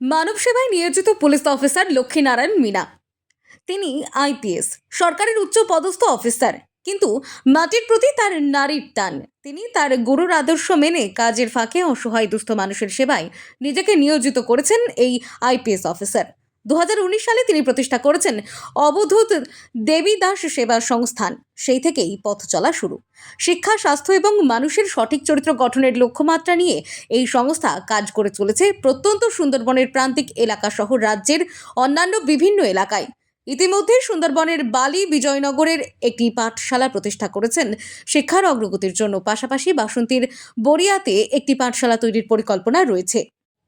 মানব সেবায় নিয়োজিত police officer Lakshminarayan Mina. তিনি আইপিএস সরকারের উচ্চ পদস্থ অফিসার। কিন্তু মাটির প্রতি তার নারীর টান। তিনি তার গুরুর আদর্শ মেনে কাজের ফাঁকে অসহায় দুস্থ মানুষের সেবায় নিজেকে নিয়োজিত করেছেন এই আইপিএস অফিসার। দু হাজার উনিশ সালে তিনি প্রতিষ্ঠা করেছেন অবধূত দেবী দাস সেবা সংস্থান। সেই থেকেই পথ চলা শুরু। শিক্ষা, স্বাস্থ্য এবং মানুষের সঠিক চরিত্র গঠনের লক্ষ্যমাত্রা নিয়ে এই সংস্থা কাজ করে চলেছে প্রত্যন্ত সুন্দরবনের প্রান্তিক এলাকা সহ রাজ্যের অন্যান্য বিভিন্ন এলাকায়। ইতিমধ্যে সুন্দরবনের বালি বিজয়নগরের একটি পাঠশালা প্রতিষ্ঠা করেছেন। শিক্ষার অগ্রগতির জন্য পাশাপাশি বাসন্তীর বরিয়াতে একটি পাঠশালা তৈরির পরিকল্পনা রয়েছে।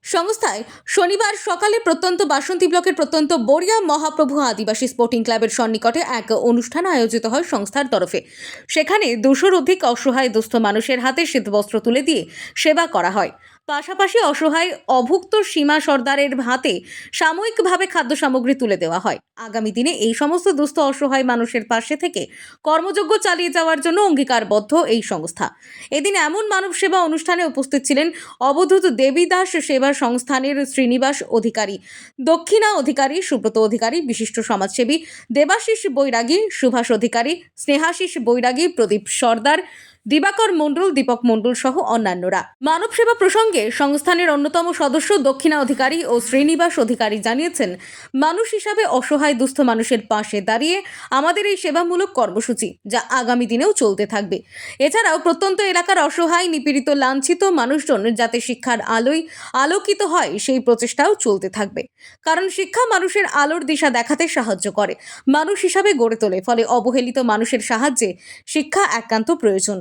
সংস্থায় শনিবার সকালে প্রত্যন্ত বাসন্তী ব্লকের প্রত্যন্ত বরিয়া মহাপ্রভু আদিবাসী স্পোর্টিং ক্লাবের সন্নিকটে এক অনুষ্ঠান আয়োজিত হয় সংস্থার তরফে। সেখানে দুশোর অধিক অসহায় দুস্থ মানুষের হাতে শীতবস্ত্র তুলে দিয়ে সেবা করা হয়। পাশাপাশি অসহায় অভুক্ত সীমা সর্দারের হাতে সাময়িকভাবে খাদ্য সামগ্রী তুলে দেওয়া হয়। আগামী দিনে এই সমস্ত দুস্থ অসহায় মানুষের পাশে থেকে কর্মযোগ্য চালিয়ে যাওয়ার জন্য অঙ্গীকারবদ্ধ এই সংস্থা। এদিন এমন মানব সেবা অনুষ্ঠানে উপস্থিত ছিলেন অবধূত দেবীদাস সেবা সংস্থানের শ্রীনিবাস অধিকারী, দক্ষিণা অধিকারী, সুব্রত অধিকারী, বিশিষ্ট সমাজসেবী দেবাশিস বৈরাগী, সুভাষ অধিকারী, স্নেহাশিস বৈরাগী, প্রদীপ সর্দার, দিবাকর মণ্ডল, দীপক মণ্ডল সহ অন্যান্যরা। মানব সেবা প্রসঙ্গে সংস্থানের অন্যতম সদস্য দক্ষিণা অধিকারী ও শ্রীনিবাস অধিকারী জানিয়েছেন, মানুষ হিসাবে অসহায় দুস্থ মানুষের পাশে দাঁড়িয়ে আমাদের এই সেবামূলক কর্মসূচি যা আগামী দিনেও চলতে থাকবে। এছাড়াও প্রত্যন্ত এলাকার অসহায়, নিপীড়িত, লাঞ্ছিত মানুষজন যাতে শিক্ষার আলোয় আলোকিত হয়, সেই প্রচেষ্টাও চলতে থাকবে। কারণ শিক্ষা মানুষের আলোর দিশা দেখাতে সাহায্য করে। মানুষ হিসাবে গড়ে তোলে, ফলে অবহেলিত মানুষের সাহায্যে শিক্ষা একান্ত প্রয়োজন।